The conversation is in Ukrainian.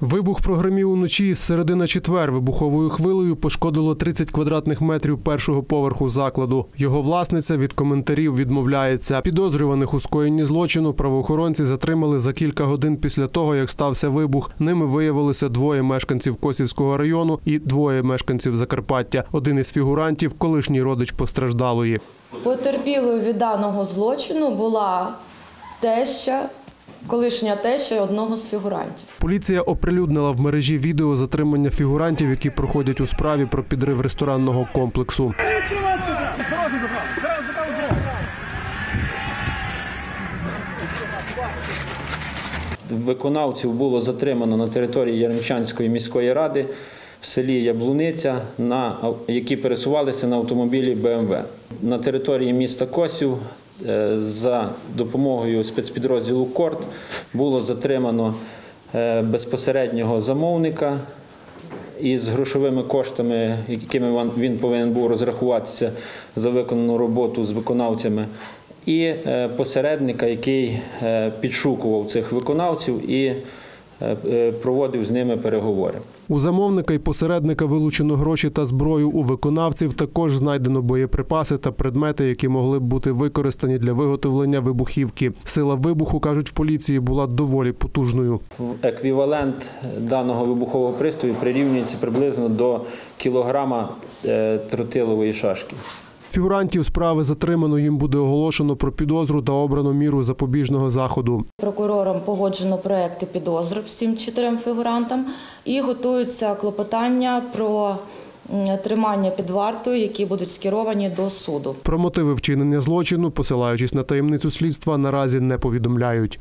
Вибух прогремів уночі з середи на четвер. Вибуховою хвилею пошкодило 30 квадратних метрів першого поверху закладу. Його власниця від коментарів відмовляється. Підозрюваних у скоєнні злочину правоохоронці затримали за кілька годин після того, як стався вибух. Ними виявилося двоє мешканців Косівського району і двоє мешканців Закарпаття. Один із фігурантів колишній родич постраждалої. Потерпілою від даного злочину була теща, колишня теща одного з фігурантів. Поліція оприлюднила в мережі відео затримання фігурантів, які проходять у справі про підрив ресторанного комплексу. Виконавців було затримано на території Яремчанської міської ради в селі Яблуниця, на, які пересувалися на автомобілі БМВ. На території міста Косів за допомогою спецпідрозділу Корт було затримано е, безпосереднього замовника із грошовими коштами, якими він- повинен був розрахуватися за виконану роботу з виконавцями, і е, посередника, який е, підшукував цих виконавців і е, е, проводив з ними переговори. У замовника і посередника вилучено гроші та зброю. У виконавців також знайдено боєприпаси та предмети, які могли б бути використані для виготовлення вибухівки. Сила вибуху кажуть в поліції була доволі потужною. Еквівалент даного вибухового пристрою прирівнюється приблизно до кілограма е, тротилової шашки. Фігурантів справи затримано. Їм буде оголошено про підозру та обрано міру запобіжного заходу. Прокурором погоджено проекти підозр всім чотирьом фігурантам і готуються клопотання про тримання під вартою, які будуть скеровані до суду. Про мотиви вчинення злочину, посилаючись на таємницю слідства, наразі не повідомляють.